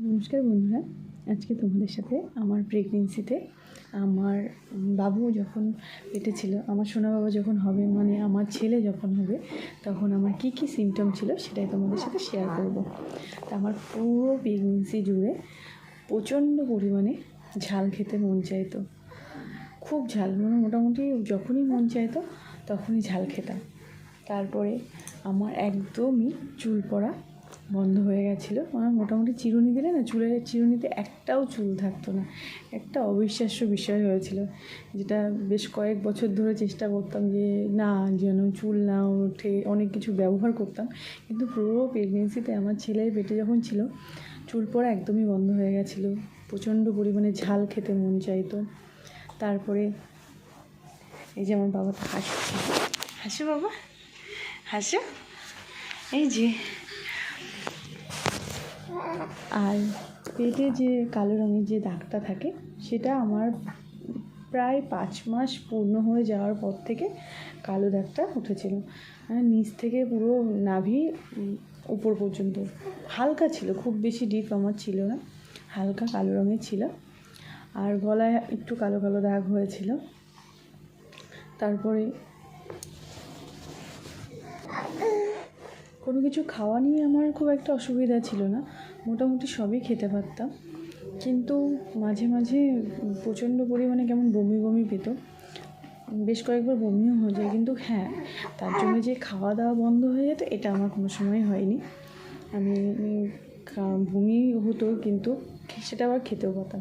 নমস্কার বন্ধুরা। আজকে তোমাদের সাথে আমার প্রেগনেন্সিতে আমার বাবু যখন পেটে ছিল, আমার সোনা বাবা যখন হবে মানে আমার ছেলে যখন হবে, তখন আমার কী কী সিমটম ছিল সেটাই তোমাদের সাথে শেয়ার করব। তা আমার পুরো প্রেগনেন্সি জুড়ে প্রচণ্ড পরিমাণে ঝাল খেতে মন চাইতো। খুব ঝাল মানে মোটামুটি যখনই মন চাইতো তখনই ঝাল খেতাম। তারপরে আমার একদমই চুল পড়া বন্ধ হয়ে গেছিল। আমার মোটামুটি চিরুনি দিলে না চুলের চিরুনিতে একটাও চুল থাকতো না। একটা অবিশ্বাস্য বিষয় হয়েছিল। যেটা বেশ কয়েক বছর ধরে চেষ্টা করতাম যে, না, যেন চুল না ওঠে। অনেক কিছু ব্যবহার করতাম। কিন্তু পুরো প্রেগনেন্সিতে আমার ছেলের পেটে যখন ছিল, চুল পড়া একদমই বন্ধ হয়ে গেছিল। প্রচণ্ড পরিমাণে ঝাল খেতে মন চাইতো। তারপরে এই যে আমার বাবাটা হাসছে। হাসো বাবা। হাসো। এই যে আর পেটে যে কালো রঙের যে দাগটা থাকে, সেটা আমার প্রায় পাঁচ মাস পূর্ণ হয়ে যাওয়ার পর থেকে কালো দাগটা উঠেছিল। মানে নিচ থেকে পুরো নাভি উপর পর্যন্ত। হালকা ছিল, খুব বেশি ডিপ আমার ছিল না। হালকা কালো রঙের ছিল। আর গলায় একটু কালো কালো দাগ হয়েছিল। তারপরে কোনো কিছু খাওয়া নিয়ে আমার খুব একটা অসুবিধা ছিল না। মোটামুটি সবই খেতে পারতাম। কিন্তু মাঝে মাঝে প্রচণ্ড পরিমাণে কেমন বমি বমি পেত। বেশ কয়েকবার বমিও হয়ে যায়। কিন্তু হ্যাঁ তার জন্য যে খাওয়া দাওয়া বন্ধ হয়ে যেত, এটা আমার কোনো সময় হয়নি। আমি বমি হতো, কিন্তু সেটা আবার খেতেও পারতাম।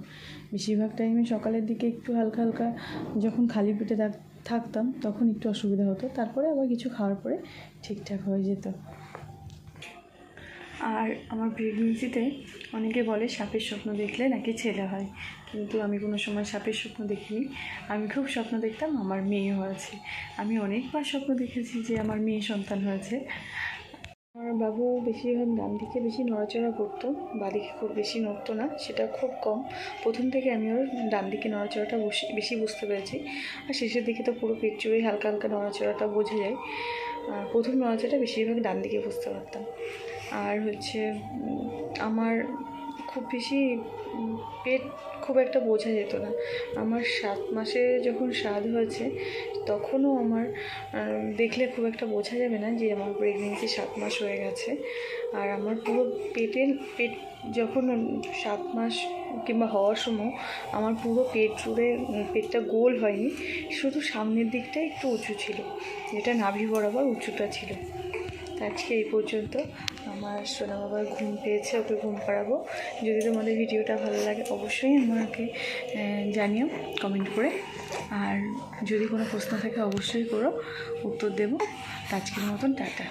বেশিরভাগ টাইমে সকালের দিকে একটু হালকা হালকা যখন খালি পেটে থাক- থাকতাম, তখন একটু অসুবিধা হতো। তারপরে আবার কিছু খাওয়ার পরে ঠিকঠাক হয়ে যেত। আর আমার প্রেগনেন্সিতে অনেকে বলে সাপের স্বপ্ন দেখলে নাকি ছেলে হয়। কিন্তু আমি কোনো সময় সাপের স্বপ্ন দেখিনি। আমি খুব স্বপ্ন দেখতাম আমার মেয়ে হয়েছে। আমি অনেকবার স্বপ্ন দেখেছি যে আমার মেয়ে সন্তান হয়েছে। আমার বাবু বেশিরভাগ ডান দিকে বেশি নড়াচড়া করতো বাদিকে খুব বেশি নড়তো না, সেটা খুব কম। প্রথম থেকে আমি ওর ডান দিকে নড়াচড়াটা বেশি বেশি বুঝতে পেরেছি। আর শেষের দিকে তো পুরো পেট হালকা হালকা নড়াচড়াটা বোঝা যায়। প্রথম নড়াচড়াটা বেশিরভাগ ডান দিকে বুঝতে পারতাম। আর হচ্ছে আমার খুব বেশি পেট খুব একটা বোঝা যেত না। আমার সাত মাসে যখন স্বাদ হয়েছে, তখনও আমার দেখলে খুব একটা বোঝা যাবে না যে আমার প্রেগনেন্সি সাত মাস হয়ে গেছে। আর আমার পুরো পেটের পেট যখন সাত মাস কিংবা হওয়ার সময় আমার পুরো পেট জুড়ে পেটটা গোল হয়নি, শুধু সামনের দিকটা একটু উঁচু ছিল। যেটা নাভি বরাবর উঁচুটা ছিল। আজকে এই পর্যন্ত। আমার সোনা বাবার ঘুম পেয়েছে, ওকে ঘুম পাড়াবো। যদি তোমাদের ভিডিওটা ভালো লাগে, অবশ্যই আমাকে জানিও কমেন্ট করে। আর যদি কোনো প্রশ্ন থাকে, অবশ্যই করো, উত্তর দেবো। আজকের মতন, টাটা।